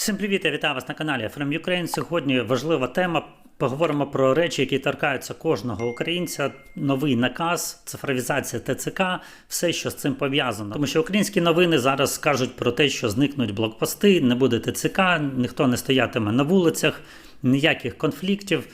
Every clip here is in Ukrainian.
Всім привіт, я вітаю вас на каналі From Ukraine. Сьогодні важлива тема. Поговоримо про речі, які торкаються кожного українця. Новий наказ, цифровізація ТЦК, все, що з цим пов'язано. Тому що українські новини зараз кажуть про те, що зникнуть блокпости, не буде ТЦК, ніхто не стоятиме на вулицях, ніяких конфліктів.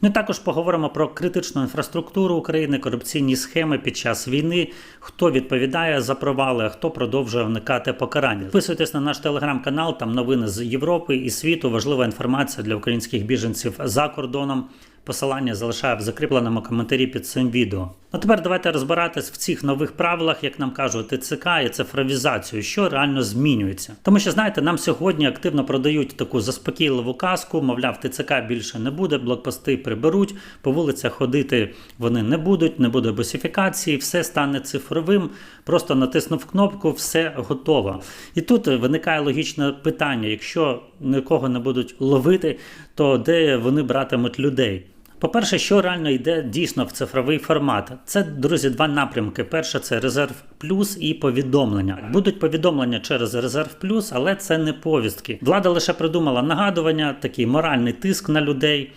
Ми також поговоримо про критичну інфраструктуру України, корупційні схеми під час війни, хто відповідає за провали, а хто продовжує уникати покарання. Підписуйтесь на наш телеграм-канал, там новини з Європи і світу. Важлива інформація для українських біженців за кордоном. Посилання залишаю в закріпленому коментарі під цим відео. Ну тепер давайте розбиратись в цих нових правилах, як нам кажуть, ТЦК і цифровізацію, що реально змінюється. Тому що знаєте, нам сьогодні активно продають таку заспокійливу казку, мовляв, ТЦК більше не буде, блокпости приберуть, по вулицях ходити вони не будуть, не буде босифікації, все стане цифровим. Просто натиснув кнопку, все готово. І тут виникає логічне питання: якщо нікого не будуть ловити, то де вони братимуть людей? По-перше, що реально йде дійсно в цифровий формат? Це, друзі, два напрямки. Перше це резерв плюс і повідомлення. Будуть повідомлення через резерв плюс, але це не повістки. Влада лише придумала нагадування, такий моральний тиск на людей.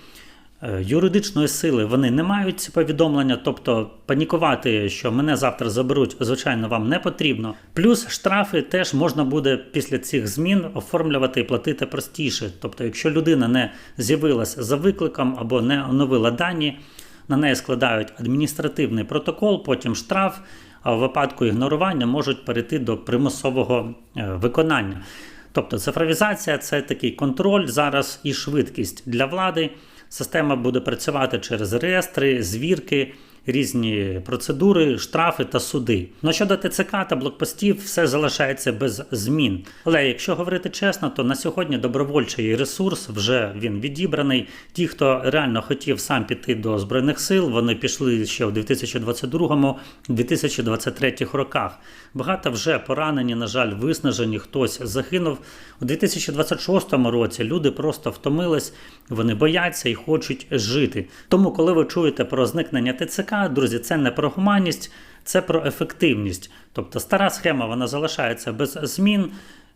Е, Юридичної сили вони не мають ці повідомлення, тобто панікувати, що мене завтра заберуть, звичайно, вам не потрібно. Плюс штрафи теж можна буде після цих змін оформлювати і платити простіше. Тобто, якщо людина не з'явилася за викликом або не оновила дані, на неї складають адміністративний протокол, потім штраф, а в випадку ігнорування можуть перейти до примусового е, виконання. Тобто цифровізація це такий контроль зараз і швидкість для влади. Система буде працювати через реєстри, звірки, різні процедури, штрафи та суди. Ну щодо ТЦК та блокпостів, все залишається без змін. Але якщо говорити чесно, то на сьогодні добровольчий ресурс вже він відібраний. Ті, хто реально хотів сам піти до збройних сил, вони пішли ще в 2022-2023 роках. Багато вже поранені, на жаль, виснажені, хтось загинув. У 2026 році люди просто втомились, вони бояться і хочуть жити. Тому, коли ви чуєте про зникнення ТЦК, друзі, це не про гуманність, це про ефективність. Тобто стара схема вона залишається без змін.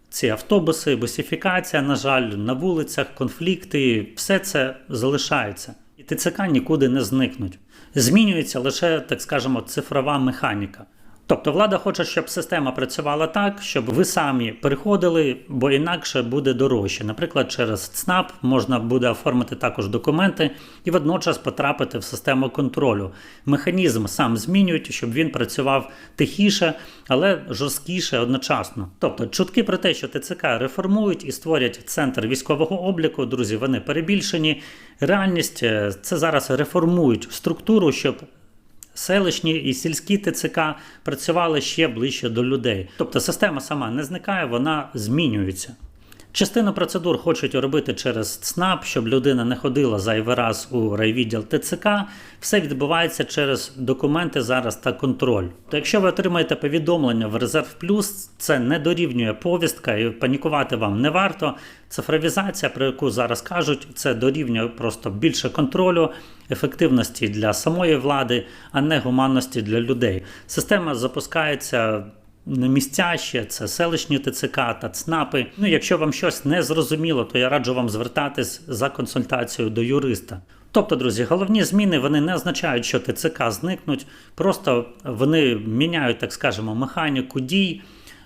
Ці автобуси, бусифікація, на жаль, на вулицях, конфлікти, все це залишається. І ТЦК нікуди не зникнуть. Змінюється лише, так скажемо, цифрова механіка. Тобто влада хоче, щоб система працювала так, щоб ви самі переходили, бо інакше буде дорожче. Наприклад, через ЦНАП можна буде оформити також документи і водночас потрапити в систему контролю. Механізм сам змінюють, щоб він працював тихіше, але жорсткіше одночасно. Тобто, чутки про те, що ТЦК реформують і створять центр військового обліку, друзі, вони перебільшені. Реальність е, це зараз реформують структуру, щоб селищні і сільські ТЦК працювали ще ближче до людей. Тобто система сама не зникає, вона змінюється. Частину процедур хочуть робити через ЦНАП, щоб людина не ходила зайвий раз у райвідділ ТЦК. Все відбувається через документи зараз та контроль. То якщо ви отримаєте повідомлення в Резерв Плюс, це не дорівнює повістка і панікувати вам не варто. Цифровізація, про яку зараз кажуть, це дорівнює просто більше контролю, ефективності для самої влади, а не гуманності для людей. Система запускається. Місця ще це селищні ТЦК та ЦНАПи. Ну, якщо вам щось не зрозуміло, то я раджу вам звертатись за консультацією до юриста. Тобто, друзі, головні зміни вони не означають, що ТЦК зникнуть, просто вони міняють, так скажемо, механіку дій.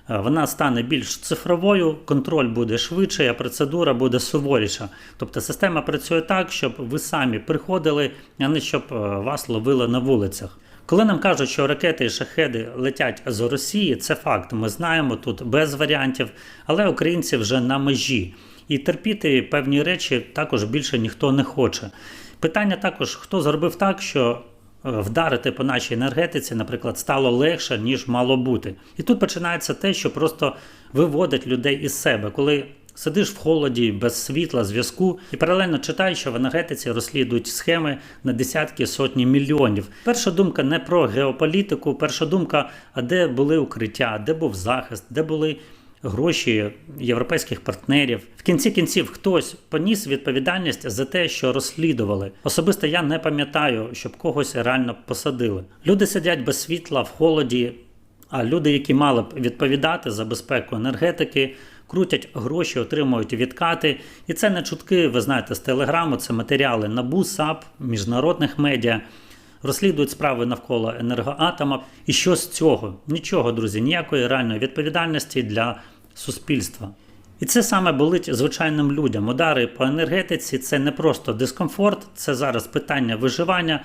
Е, Вона стане більш цифровою, контроль буде швидше, а процедура буде суворіша. Тобто система працює так, щоб ви самі приходили, а не щоб е, вас ловили на вулицях. Коли нам кажуть, що ракети і шахеди летять з Росії, це факт. Ми знаємо тут без варіантів, але українці вже на межі. І терпіти певні речі також більше ніхто не хоче. Питання також, хто зробив так, що е, вдарити по нашій енергетиці, наприклад, стало легше, ніж мало бути. І тут починається те, що просто виводить людей із себе, коли Сидиш в холоді, без світла, зв'язку і паралельно читаєш, що в енергетиці розслідують схеми на десятки сотні мільйонів. Перша думка не про геополітику, перша думка, а де були укриття, де був захист, де були гроші європейських партнерів. В кінці кінців хтось поніс відповідальність за те, що розслідували. Особисто я не пам'ятаю, щоб когось реально посадили. Люди сидять без світла в холоді. А люди, які мали б відповідати за безпеку енергетики, крутять гроші, отримують відкати. І це не чутки, ви знаєте, з телеграму, це матеріали НАБУ, САП, міжнародних медіа. Розслідують справи навколо енергоатома. І що з цього? Нічого, друзі, ніякої реальної відповідальності для суспільства. І це саме болить звичайним людям. Удари по енергетиці це не просто дискомфорт, це зараз питання виживання.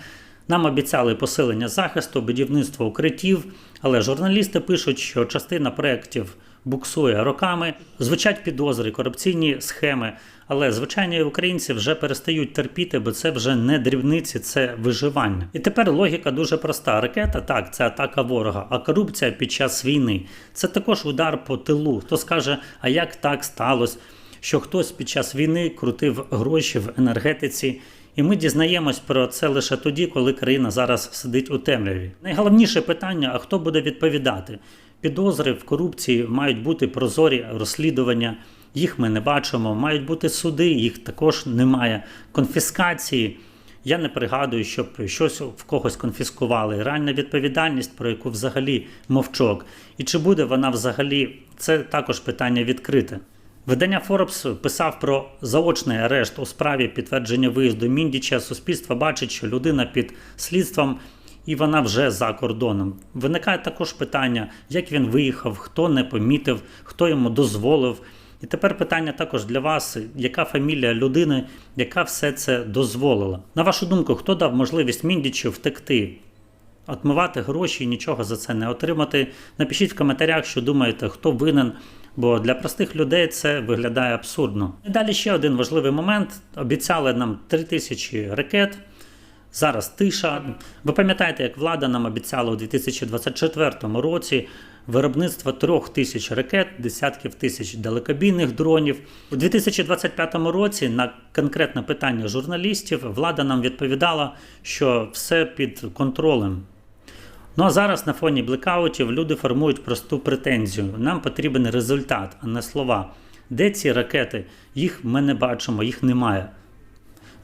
Нам обіцяли посилення захисту, будівництво укриттів, але журналісти пишуть, що частина проєктів буксує роками, звучать підозри, корупційні схеми. Але звичайні українці вже перестають терпіти, бо це вже не дрібниці, це виживання. І тепер логіка дуже проста. Ракета так, це атака ворога, а корупція під час війни це також удар по тилу. Хто скаже, а як так сталося, що хтось під час війни крутив гроші в енергетиці? І ми дізнаємось про це лише тоді, коли країна зараз сидить у темряві. Найголовніше питання: а хто буде відповідати? Підозри в корупції мають бути прозорі розслідування. Їх ми не бачимо. Мають бути суди, їх також немає. Конфіскації. Я не пригадую, щоб щось в когось конфіскували. Реальна відповідальність, про яку взагалі мовчок. І чи буде вона взагалі, це також питання відкрите. Видання Forbes писав про заочний арешт у справі підтвердження виїзду Міндіча. Суспільство бачить, що людина під слідством і вона вже за кордоном. Виникає також питання, як він виїхав, хто не помітив, хто йому дозволив. І тепер питання також для вас: яка фамілія людини, яка все це дозволила? На вашу думку, хто дав можливість Міндічу втекти? Отмивати гроші і нічого за це не отримати. Напишіть в коментарях, що думаєте, хто винен, бо для простих людей це виглядає абсурдно. І далі ще один важливий момент: обіцяли нам 3000 ракет. Зараз тиша. Ви пам'ятаєте, як влада нам обіцяла у 2024 році виробництво трьох тисяч ракет, десятків тисяч далекобійних дронів. У 2025 році на конкретне питання журналістів влада нам відповідала, що все під контролем. Ну а зараз на фоні блекаутів люди формують просту претензію. Нам потрібен результат, а не слова. Де ці ракети? Їх ми не бачимо, їх немає.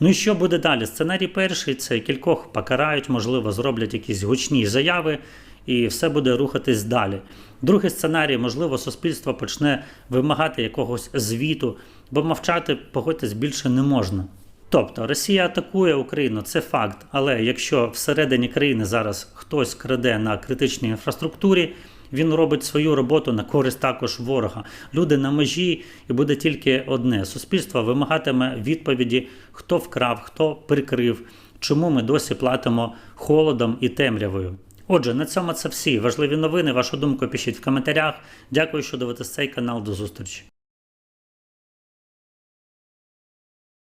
Ну і що буде далі? Сценарій перший це кількох покарають, можливо, зроблять якісь гучні заяви, і все буде рухатись далі. Другий сценарій, можливо, суспільство почне вимагати якогось звіту, бо мовчати, погодьтесь, більше не можна. Тобто Росія атакує Україну, це факт. Але якщо всередині країни зараз хтось краде на критичній інфраструктурі, він робить свою роботу на користь також ворога. Люди на межі, і буде тільки одне: суспільство вимагатиме відповіді, хто вкрав, хто прикрив, чому ми досі платимо холодом і темрявою. Отже, на цьому це всі важливі новини. Вашу думку пишіть в коментарях. Дякую, що дивитесь цей канал. До зустрічі.